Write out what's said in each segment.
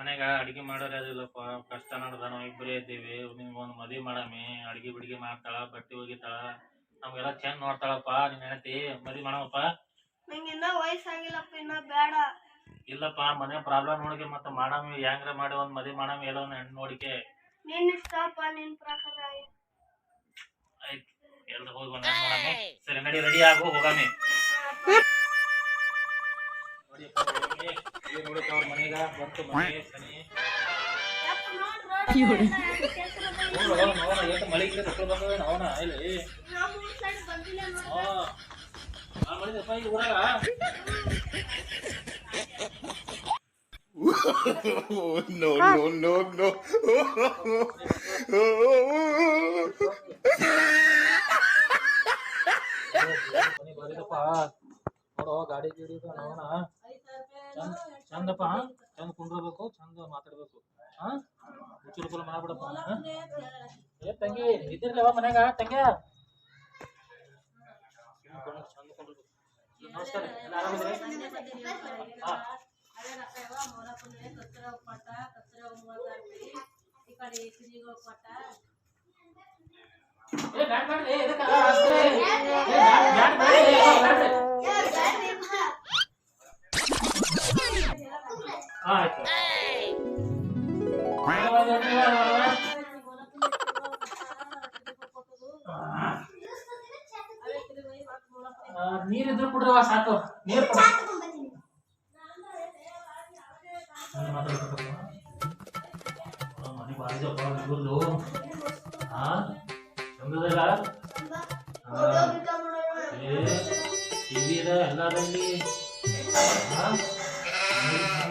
ಮನ್ಯಾಗ ಅಡಿಗೆ ಮಾಡೋರ್ ಯಾರಿಲ್ಲಪ್ಪ ಕಷ್ಟ ನಡ್ದ ನಾವು ಇಬ್ಬರೇ ಇದ್ದೀವಿ ನಿಮ್ಗೊಂದು ಒಂದ್ ಮದ್ವಿ ಮಾಡಮಿ ಅಡಿಗೆ ಬಿಡಿಗೆ ಮಾಡ್ತಾಳ ಬಟ್ಟೆ ಒಗಿತಾಳ ನಮ್ಗೆಲ್ಲ ಚಂದ್ ನೋಡ್ತಾಳಪ್ಪ ನಿನ್ ಹೆಂಡತಿ ಮದ್ವಿ ಮಾಡವಪ್ಪ ನಂಗೆ ಇನ್ನ ವಯಸ್ಸಾಗಿಲ್ಲಪ್ಪ ಇನ್ನ ಬೇಡ. ಇಲ್ಲಪ್ಪ ಮನೆ ಪ್ರಾಬ್ಲಮ್ ನೋಡಿಕೆ ಮತ್ತೆ ಮಾಡಮಿ ಹೆಂಗ್ರ ಮಾಡಿ ಒಂದ್ ಮದ್ವಿ ಮಾಡಮಿ ಎಲ್ಲ ಒಂದ್ ಹೆಣ್ಣು ನೋಡಿಕೆ. ನಿನ್ ಇಷ್ಟಪ್ಪ ನಿನ್ ಪ್ರಕಾರ ಆಯ್ತು ಎಲ್ರು ಹೋಗಿ ಸರಿ ನಡಿ ರೆಡಿ ಆಗು ಹೋಗಾಮಿ. ಮನೆಗ ಬಂತು ಮನೆ ಸನಿ. ಮಳೆ ಗಿಡ ತಕೊಂಡ್ ಬಂದದ ಅವನ ಇಲ್ಲಿ. ಹಾ. ಆ ಮಾಡಿದಪ್ಪ ಈ ಊರಾಗ? Oh, no, no, no, no. ಮನೆ ಬರಿದಪ್ಪ ನೋಡು ಗಾಡಿ ಗಿಡಿ ಅವನ. ಚಂದ, ಚಂದಪ್ಪ ಚಂದ ಕುಂಡ್ರಬೇಕು ಚಂದ ಮಾತಾಡ್ಬೇಕು. ಹಾ? ಮುಚ್ಚುರುಕುಲ ಮಾಡ್ಬಿಡಪ್ಪ? ಏ, ತಂಗಿ ಇದ್ದಿರ್ಲವ ಮನ್ಯಾಗ ತಂಗ್ಯ ಚಂದ ನಮಸ್ಕಾರ, ಎಲ್ಲ ಆರಾಮಿದ್ರಿ ಏ, ಬ್ಯಾಟ್ ಬ್ಯಾಡ್ರಿ ಎದಕ್ಕ ಬ್ಯಾಟ್ ಏ ಬ್ಯಾಡ್ ಆಯ್ತು. ನೀರಿದ್ರು ಕುಡ್ರವ ಸಾಕು. ನೀರ್ ಮನೆ ಬಾರಿ ಜಪ್ಪ. ಹಾ ಚಂದದಲ್ಲ ಏ ಹಾ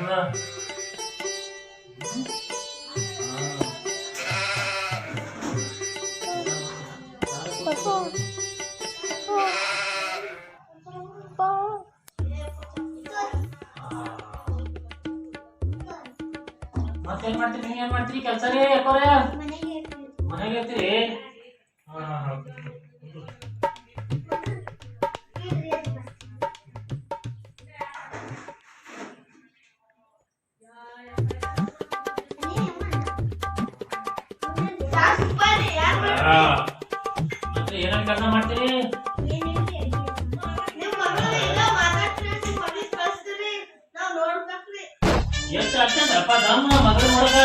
ನೀರ್ ಚಂದ. ಹ್ಮ್? ಹಾ. ಮತ್ತೇನ್ ಮಾಡ್ತೀರಿ ನೀವ್ ಏನ್ ಮಾಡ್ತೀರಿ ಕೆಲ್ಸ ರೀ ಯಾಕೋರ ಮನೆಗೆ ಇರ್ತೀರಿ ಮತ್ತೆ ಏನೇನ್ ಕೆಲಸ ಮಾಡ್ತೀರಿ? ಎಷ್ಟು ಅರ್ಜೆಂಟ್ ನಮ್ಮ ಮಗಳ ನೋಡಕ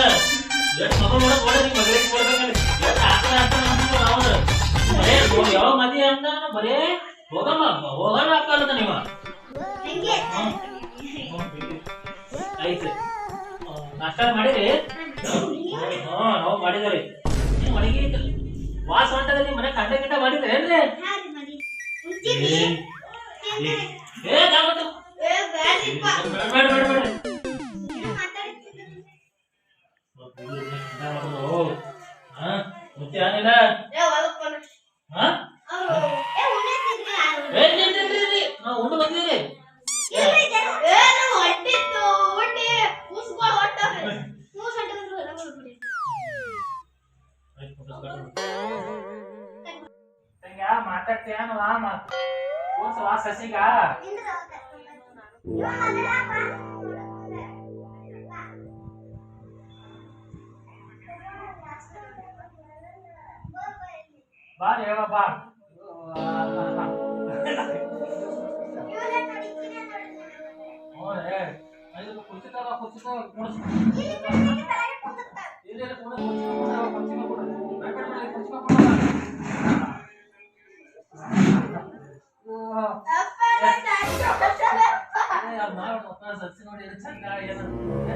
ಎಷ್ಟು ಮಗಳು ನೋಡಕ್ ನಿಮ್ ಮಗಳಿಗೆ ಕೊಡ್ಬೇಕಲ್ಲ ಎಷ್ಟು ಆತರ ಅನ್ಸ್ತು ನಾವು ಯಾವ ಮದಿ ಅಂದ ಬರೇ ಹೋಗಮ್ಮ ಹೋಗಲ್ಲ ಹಾಕಲ್ಲ ನೀವ ಆಯ್ತು. ನಾಷ್ಟ ಮಾಡಿರಿ ಹಾ ನಾವು ಮಾಡಿದ್ರಿ ನೀವು ಅಡಿಗೆ ವಾಸ ಮನೆ ಕಂಡ ಗಿಟ್ಟ ಮಾಡಿದ್ರೆ ಏನ್ರಿ ಏ, ಏ, ತಂಗ್ಯ ಮಾತಾಡ್ತೀಯ ವಾ ಸಸಿಗ. ಬಾ ಹೇಳ ಬಾ. ಹ್ಞೂ ಐದು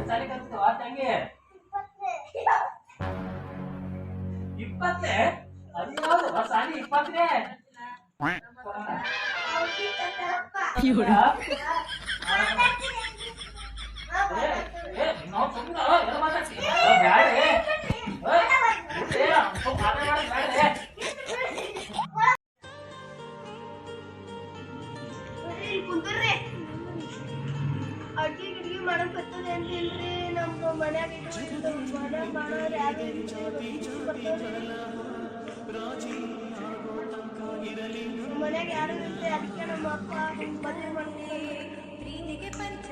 ಸಾಲಿ ಇಪ್ಪತ್ತೇ ಅದು ಯಾವ್ದು ಸಾಲಿ ಏ ನಾವು ಸುಮ್ಮನೆ ಮಾತಾಡ್ತೀವಿ ಕುಂದ್ರಿ ಅಡ್ಗೆ ಗಿಡ್ಗಿ ಮಾಡಕ್ ಬರ್ತದೆ ಅಂತ ಇಲ್ರಿ ನಮ್ಮ ಮನ್ಯಾಗ ಮನ್ಯಾಗ ಮಾಡೋರು ಯಾರು ಮನ್ಯಾಗ ಯಾರು ಇರುತ್ತೆ ಅದಕ್ಕೆ ನಮ್ಮ ಅಪ್ಪ ಮದುವೆ ಮಾಡಿ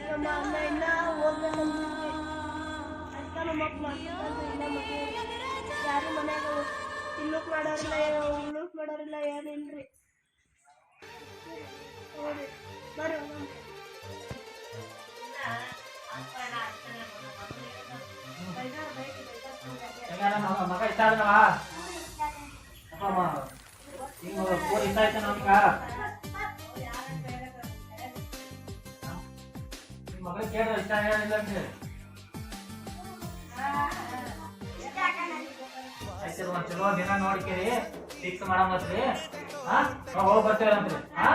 ನಮ್ಮ ಅಮ್ಮ ಇನ್ನ ಹೋಗ್ಬೇಕಂತ ಹೋಗ್ ಮಾಡ್ಕೊಂಡ್ರೆ ಇಲ್ಲ ಮನೆ ಯಾರು ಮನ್ಯಾಗ ತಿನ್ನೋಕ್ ಮಾಡೋರಿಲ್ಲ ಉಣ್ಣಕ್ ಮಾಡೋರಿಲ್ಲ ಏನಿಲ್ರಿ. ಹೌದ್ರಿ ಬರ್ರಿ ಮಗ ಇಷ್ಟ ಫೋನ್ ಇಷ್ಟ ಇಷ್ಟ ಅಂತ ಹೇಳಿ. ಆಯ್ತು ಚಲೋ ದಿನ ನೋಡ್ಕೇರಿ ಫಿಕ್ಸ್ ಮಾಡಮತ್ರಿ. ಹಾ ಹೋಗಿ ಬರ್ತೇವ್ರಂತ್ರಿ ಹಾ